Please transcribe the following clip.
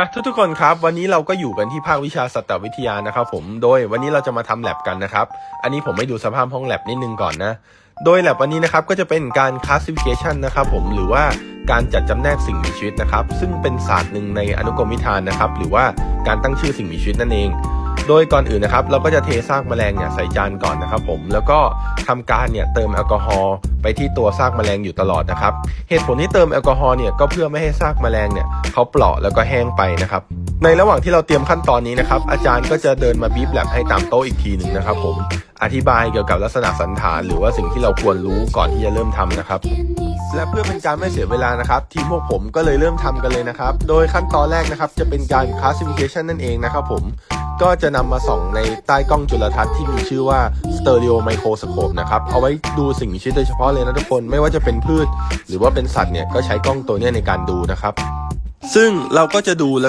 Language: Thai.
อะทุกคนครับวันนี้เราก็อยู่กันที่ภาควิชาสัตววิทยานะครับผมโดยวันนี้เราจะมาทำแ a บกันนะครับ อันนี้ผมไม่ดูสภาพห้องแ a บนิดนึงก่อนนะ โดยแ a บวันนี้นะครับก็จะเป็นการ classification นะครับผมหรือว่าการจัดจำแนกสิ่งมีชีวิตนะครับ ซึ่งเป็นศาสตร์หนึ่งในอนุกรมวิธานนะครับ หรือว่าการตั้งชื่อสิ่งมีชีวิตนั่นเอง โดยก่อนอื่นนะครับ เราก็จะเทซากแมลงเนี่ยใส่จานก่อนนะครับผมแล้วก็ทำการเนี่ยเติมแอลกอฮอล์ไปที่ตัวซากแมลงอยู่ตลอดนะครับ เหตุผลที่เติมแอลกอฮอล์เนี่ยก็เพื่อไม่ให้ซากแมลงเนี่ย เขาเปราะแล้วก็แห้งไปนะครับ ในระหว่างที่เราเตรียมขั้นตอนนี้นะครับ อาจารย์ก็จะเดินมาบีบแลบให้ตามโต๊ะอีกทีหนึ่งนะครับ ผมอธิบายเกี่ยวกับลักษณะสันฐาน หรือว่าสิ่งที่เราควรรู้ก่อนที่จะเริ่มทำนะครับ และเพื่อเป็นการไม่เสียเวลานะครับ ทีมพวกผมก็เลยเริ่มทำกันเลยนะครับ โดยขั้นตอนแรกนะครับจะเป็นการ classification นั่นเองนะครับ ผมก็จะนำมาส่องในใต้กล้องจุลทรรศน์ที่มีชื่อว่า stereo microscope นะครับ เอาไว้ดูสิ่งมีชีวิตโดยเฉพาะเลยนะทุกคน ไม่ว่าจะเป็นพืช หรือว่าเป็นสัตว์เนี่ย ก็ใช้กล้องตัวนี้ในการดูนะครับ ซึ่งเราก็จะดูแล้วก็